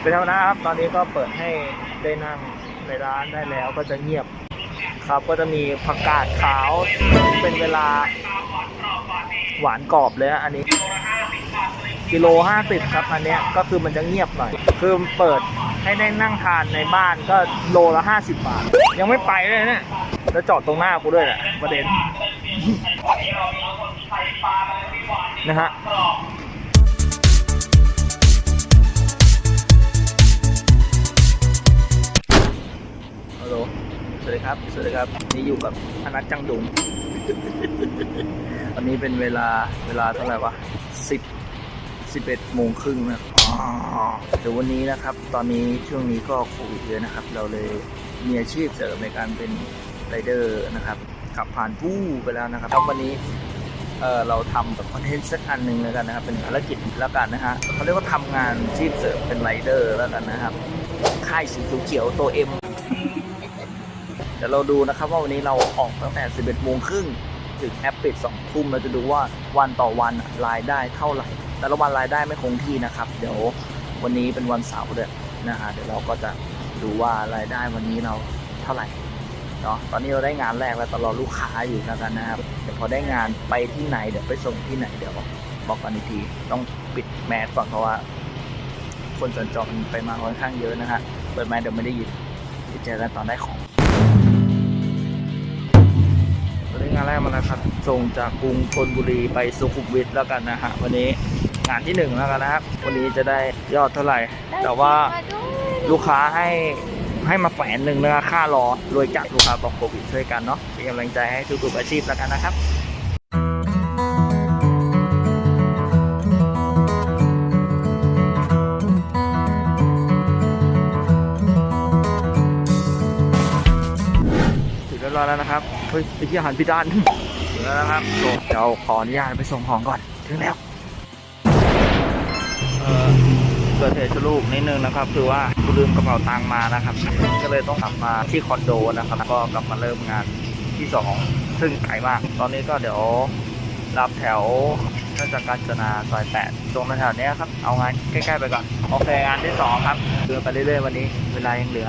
เป็นธรรมดาครับ ตอนนี้ก็เปิดให้ได้นั่งในร้านได้แล้วก็จะเงียบครับก็จะมีผักกาดขาวเป็นเวลาหวานกรอบเลยฮะอันนี้ กิโลห้าสิบครับอันเนี้ยก็คือมันจะเงียบหน่อยคือเปิดให้ได้นั่งทานในบ้านก็โลละห้าสิบบาท ยังไม่ไปเลยเนี่ยแล้วจอดตรงหน้ากูด้วยแหละประเด็นนะฮะ วัสดีครับสวัสดีครับนี่อยู่กับอนัทจังดุงตอนนี้เป็นเวลาเวลาเท่าไหร่วะสิบสิบเอ็ดโมงครึ่งนะอ๋อเดี๋ยววันนี้นะครับ ตอนนี้ช่วงนี้ก็โควิดเยอะนะครับ เราเลยมีอาชีพเสริมในการเป็นไรเดอร์นะครับขับผ่านผู้ไปแล้วนะครับแล้ววันนี้เออเราทำแบบคอนเทนต์สักอันหนึ่งแล้วกันนะครับ เป็นภารกิจแล้วกันนะฮะเขาเรียกว่าทำงานอาชีพเสริมเป็นไรเดอร์แล้วกันนะครับค่ายสีเขียวๆตัวเอ็ม เดี๋ยวเราดูนะครับว่าวันนี้เราออกตั้งแต่ 11โมงครึ่งถึงแอปปิด2ทุ่มเราจะดูว่าวันต่อวันรายได้เท่าไหร่ แต่ละวันรายได้ไม่คงที่นะครับ เดี๋ยววันนี้เป็นวันเสาร์ด้วยนะฮะเดี๋ยวเราก็จะดูว่ารายได้วันนี้เราเท่าไหร่เนาะตอนนี้เราได้งานแรกแล้วตลอดลูกค้าอยู่แล้วกันนะครับเดี๋ยวพอได้งานไปที่ไหนเดี๋ยวไปส่งที่ไหนเดี๋ยวบอกกันอีกทีต้องปิดแมสก่อนเพราะว่า คนสัญจรไปมาค่อนข้างเยอะนะฮะเปิดแมสเดี๋ยวไม่ได้ยินเจอกันตอนได้ของ งานแรกมาแล้วครับ ส่งจากกรุงธนบุรีไปสุขุมวิทแล้วกันนะฮะวันนี้งานที่หนึ่งแล้วกันนะครับ วันนี้จะได้ยอดเท่าไหร่ แต่ว่าลูกค้าให้ให้มาแฝนหนึ่งนะค่ารอรวยจัดลูกค้าบอกโควิดช่วยกันเนาะเป็นกำลังใจให้ทุกๆอาชีพแล้วกันนะครับถึงเรียบร้อยแล้วนะครับ เฮ้ยไปที่อาหารพิดานถึงแล้วนะครับโอ้เดี๋ยวขออนุญาตไปส่งของก่อน ถึงแล้ว เอ่อเกิดเหตุสลูกนิดนึงนะครับ คือว่ากูลืมกระเป๋าตังค์มานะครับ ก็เลยต้องกลับมาที่คอนโดนะครับ ก็กลับมาเริ่มงานที่สองซึ่งไกลมาก ตอนนี้ก็เดี๋ยวรับแถวราชการจนาซอยแปดตรงแถวๆเนี้ยครับ เอางานใกล้ๆไปก่อน โอเค งานที่สองครับเดินไปเรื่อยๆวันนี้ เวลายังเหลือ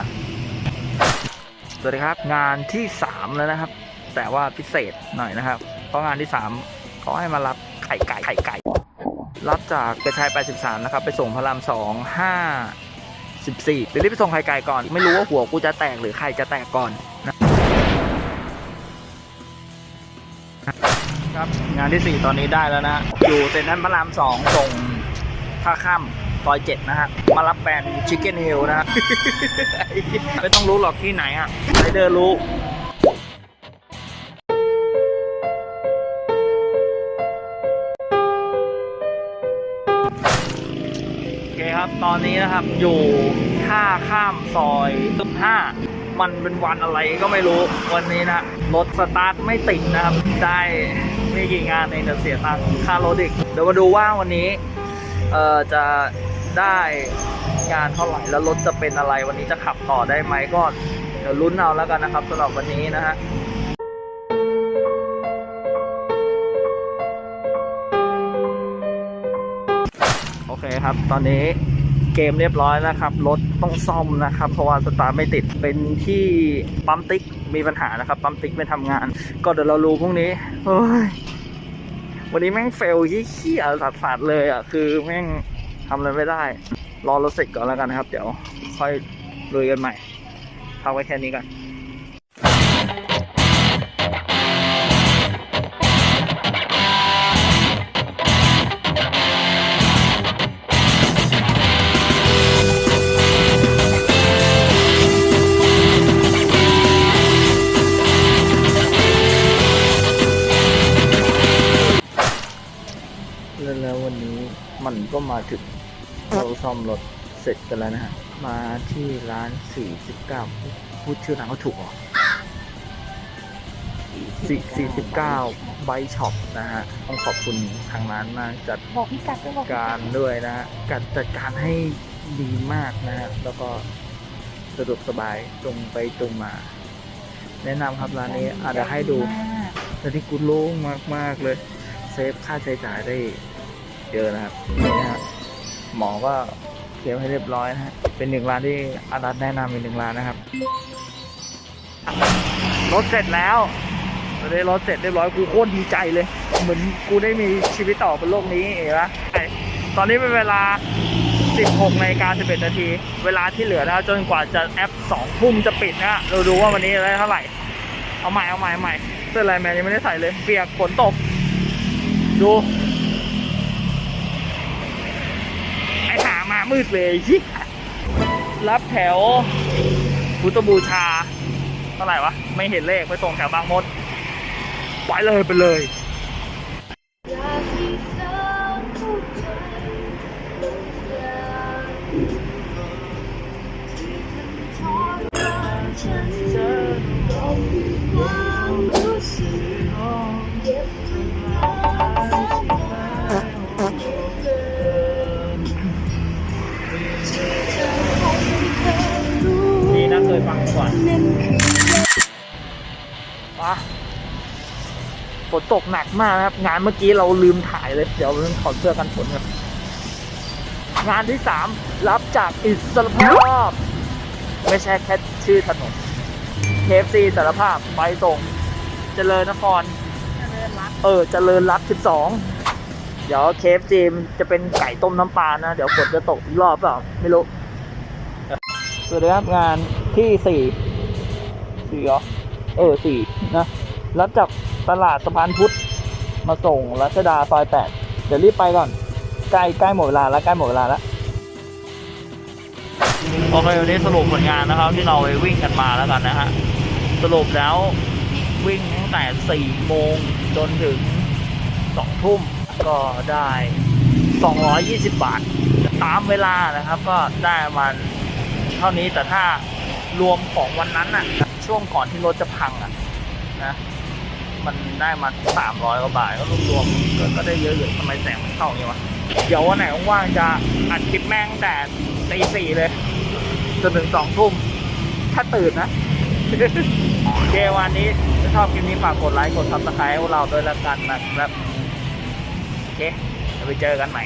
สวัสดีครับ งานที่3แล้วนะครับ แต่ว่าพิเศษหน่อยนะครับ เพราะงานที่ 3เขาให้มารับไข่ไก่ไข่ไก่ รับจากกระชาย83นะครับ ไปส่งพระราม2 5 14เดี๋ยวรีบไปส่งไข่ไก่ก่อน ไม่รู้ว่าหัวกูจะแตกหรือไข่จะแตกก่อนนะครับ งานที่ 4 ตอนนี้ได้แล้วนะ อยู่เซ็นทรัลพระราม2ส่งท่าข้ามซอย7นะฮะ มารับแบรนด์ชิคเก้นฮิลนะฮะ ไม่ต้องรู้หรอกที่ไหนอะไรเดอร์รู้ โอเครับ ตอนนี้นะครับอยู่ท่าข้ามซอยตึกห้ามันเป็นวันอะไรก็ไม่รู้วันนี้นะรถสตาร์ทไม่ติดนะครับ ได้ไม่กี่งานเองแต่เสียตังค์ค่ารถอีกเดี๋ยวมาดูว่าวันนี้เอ่อจะได้งานเท่าไหร่แล้วรถจะเป็นอะไรวันนี้จะขับต่อได้ไหมก็เดี๋ยวลุ้นเอาแล้วกันนะครับสำหรับวันนี้นะฮะ ครับ ตอนนี้เกมเรียบร้อยนะครับรถต้องซ่อมนะครับ เพราะว่าสตาร์ทไม่ติดเป็นที่ปั๊มติ๊กมีปัญหานะครับปั๊มติ๊กไม่ทำงาน ก็เดี๋ยวเรารู้พรุ่งนี้เฮ้ยวันนี้แม่งเฟลเขี้ยๆสัดๆเลยอะคือแม่งทำอะไรไม่ได้ รอรถเสร็จก่อนแล้วกันนะครับ เดี๋ยวค่อยลุยกันใหม่พักไว้แค่นี้ก่อน มันก็มาถึงเราซ่อมรถเสร็จกันแล้วนะฮะ มาที่ร้าน 49 พูดชื่อร้านเขาถูกเหรอ4 49ไบช็อปนะฮะ ต้องขอบคุณทางร้านมากจัดบอกพี่กัดด้วยบอกพี่การด้วยนะฮะการจัดการให้ดีมากนะฮะ แล้วก็สะดวกสบายตรงไปตรงมา แนะนำครับร้านนี้อาจจะให้ดูแต่ที่กูโล่งมาก ๆ เลย เซฟค่าใช้จ่ายได้ เยอนะครับนี่นะฮะหมอก็เก็บให้เรียบร้อยนะฮะเป็นหนึ่งร้านที่อารัตแนะนำเป็นหนึ่งร้านนะครับรถเสร็จแล้วตอนนี้รถเสร็จเรียบร้อยกูโคตรดีใจเลย เหมือนกูได้มีชีวิตต่อบนโลกนี้เองนะตอนนี้เป็นเวลา 16นาฬิกา11นาที เวลาที่เหลือนะจนกว่าจะแอป2ทุ่มจะปิดนะเราดูว่าวันนี้ได้เท่าไหร่ เอาใหม่เอาใหม่เอาใหม่เสื้อลายแมนยังไม่ได้ใส่เลย เปียกฝนตก ดู มืดเลยชิรับแถวพุทธบูชา เท่าไหร่วะ ไม่เห็นเลขไปตรงแถวบางมด ไปเลยไปเลยอย ฟังก่อนนั่นคือปะฝนตกหนักมากนะครับ งานเมื่อกี้เราลืมถ่ายเลย เดี๋ยวเราถอดเสื้อกันฝนครับงานที่สามรับจากอิสรภาพ ไม่ใช่แค่ชื่อถนนเคฟซีสารภาพไปตรงเจริญนคร เออ เจริญรัฐสิบสองเดี๋ยวเคฟซีมจะเป็นไก่ต้มน้ำปลานะ เดี๋ยวฝนจะตกอีกรอบเปล่า ไม่รู้สวัสดีครับงาน ที่สี่สี่เหรอเออสี่นะรับจากตลาดสะพานพุทธมาส่งรัชดาซอยแปดเดี๋ยวรีบไปก่อน ใกล้ใกล้หมดเวลาแล้วใกล้หมดเวลาแล้วโอเควันนี้สรุปผลงานนะครับ ที่เราไปวิ่งกันมาแล้วกันนะฮะสรุปแล้ววิ่งตั้งแต่สี่โมงจนถึงสองทุ่มก็ได้ 220 บาท ตามเวลานะครับ ก็ได้มันเท่านี้แต่ถ้า รวมของวันนั้นน่ะ ช่วงก่อนที่รถจะพังอะนะมันได้มาสามร้อยกว่าบาทก็รวมๆก็ก็ได้เยอะอยู่ทำไมแสงมันเข้าอย่างนี้วะเดี๋ยววันไหนว่างจะอัดคลิปแม่งแต่ตีสี่เลยจนถึงสองทุ่มถ้าตื่นนะโอเควันนี้ถ้าชอบคลิปนี้ฝากกดไลค์กดซับสไครต์ให้พวกเราด้วยล้วกันนะครับโอเคไปเจอกันใหม่